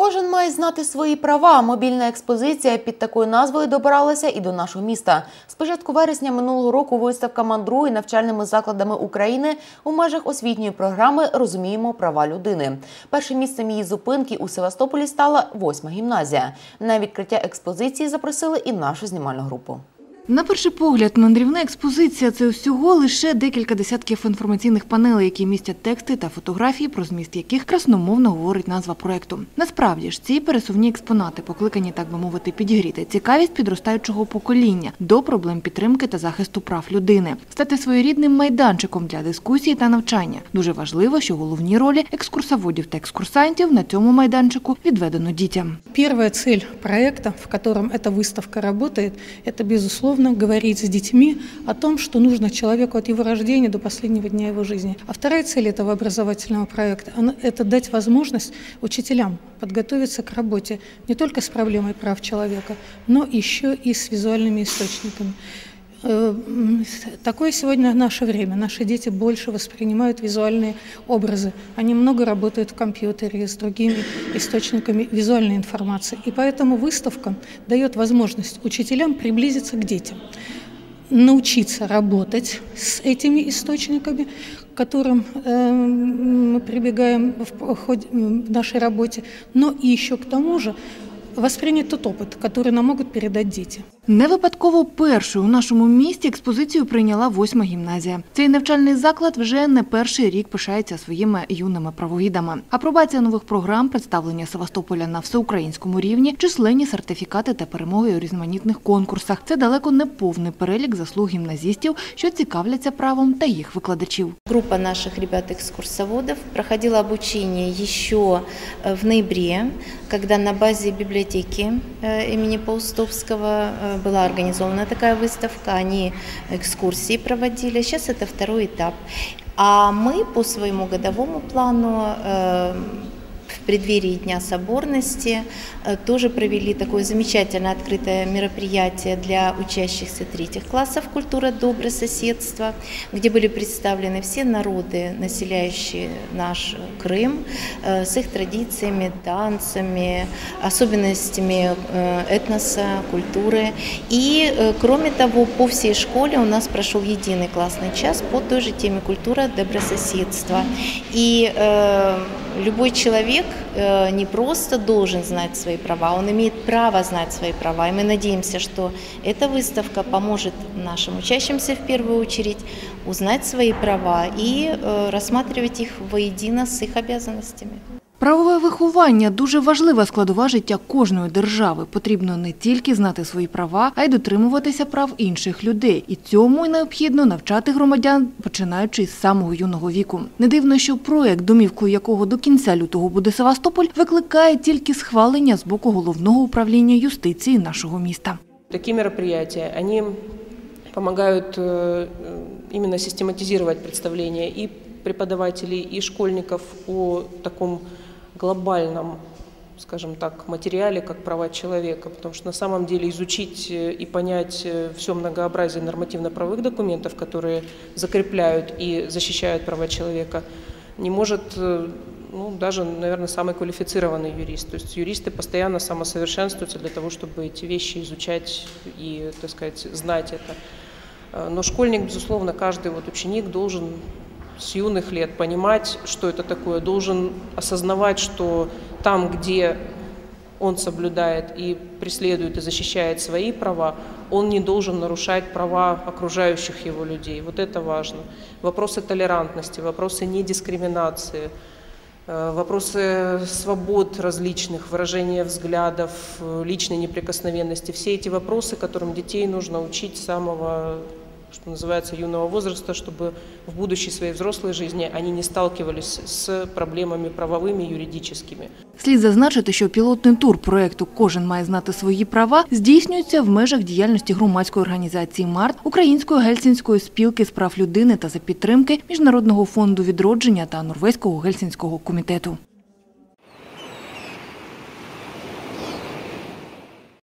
Кожен має знати свої права. Мобільна експозиція під такою назвою добиралася і до нашого міста. З початку вересня минулого року виставка мандрує навчальними закладами України у межах освітньої програми Розуміємо права людини. Першим місцем її зупинки у Севастополі стала восьма гімназія. На відкриття експозиції запросили і нашу знімальну групу. На перший погляд, мандрівна експозиція це всього лише декілька десятків інформаційних панелей, які містять тексти та фотографії, про зміст яких красномовно говорить назва проекту. Насправді ж ці пересувні експонати покликані, так би мовити, підігріти цікавість підростаючого покоління до проблем підтримки та захисту прав людини, стати своєрідним майданчиком для дискусії та навчання. Дуже важливо, що головні ролі екскурсоводів та екскурсантів на цьому майданчику відведено дітям. Первая цель проекта, в котором эта выставка работает, это, безусловно, говорить с детьми о том, что нужно человеку от его рождения до последнего дня его жизни. А вторая цель этого образовательного проекта это дать возможность учителям подготовиться к работе не только с проблемой прав человека, но еще и с визуальными источниками. Э, Такое сегодня наше время. Наши дети больше воспринимают визуальные образы. Они много работают в компьютере с другими источниками визуальной информации. И поэтому выставка дает возможность учителям приблизиться к детям, научиться работать с этими источниками, к которым э, мы прибегаем в ходе в нашей работе, но и еще к тому же воспринять тот опыт, который нам могут передать дети. Не випадково першою у нашому місті експозицію прийняла восьма гімназія. Цей навчальний заклад вже не перший рік пишається своїми юними правовідами. Апробація нових програм, представлення Севастополя на всеукраїнському рівні, численні сертифікати та перемоги у різноманітних конкурсах. Це далеко не повний перелік заслуг гімназістів, що цікавляться правом та їх викладачів. Группа наших ребят-экскурсоводов проходила обучение еще э, в ноябре, когда на базе библиотеки э, имени Паустовского э, была организована такая выставка. Они экскурсии проводили. Сейчас это второй этап. А мы по своему годовому плану э, преддверии Дня соборности э, тоже провели такое замечательное открытое мероприятие для учащихся третьих классов «Культура добрососедства», где были представлены все народы, населяющие наш Крым, э, с их традициями, танцами, особенностями э, этноса, культуры. И, кроме того, по всей школе у нас прошел единый классный час по той же теме «Культура добрососедства». И э, любой человек э, не просто должен знать свои права, он имеет право знать свои права. И мы надеемся, что эта выставка поможет нашим учащимся в первую очередь узнать свои права и э, рассматривать их воедино с их обязанностями. Правове виховання дуже важлива складова життя кожної держави. Потрібно не тільки знати свої права, а й дотримуватися прав інших людей. І цьому необхідно навчати громадян, починаючи з самого юного віку. Не дивно, що проект, домівкою якого до кінця лютого буде Севастополь, викликає тільки схвалення з боку головного управління юстиції нашого міста. Такие мероприятия, они помогают э, именно систематизировать представления и преподавателей, и школьников о таком глобальном, скажем так, материале, как права человека, потому что на самом деле изучить э, и понять все многообразие нормативно-правовых документов, которые закрепляют и защищают права человека, не может э, ну, даже, наверное, самый квалифицированный юрист. То есть юристы постоянно самосовершенствуются для того, чтобы эти вещи изучать и, так сказать, знать это. Э, Но школьник, безусловно, каждый вот ученик должен с юных лет понимать, что это такое, должен осознавать, что там, где он соблюдает и преследует и защищает свои права, он не должен нарушать права окружающих его людей. Вот это важно. Вопросы толерантности, вопросы недискриминации, э, вопросы свобод различных, выражения взглядов, э, личной неприкосновенности. Все эти вопросы, которым детей нужно учить с самого что называется, юного возраста, чтобы в будущей своей взрослой жизни они не сталкивались с проблемами правовыми, юридическими. Слід зазначити, що пілотний тур проекту Кожен має знати свої права здійснюється в межах діяльності громадської організації МАРТ, Української гельсінської спілки з прав людини та за підтримки Міжнародного фонду відродження та Норвезького гельсінського комітету.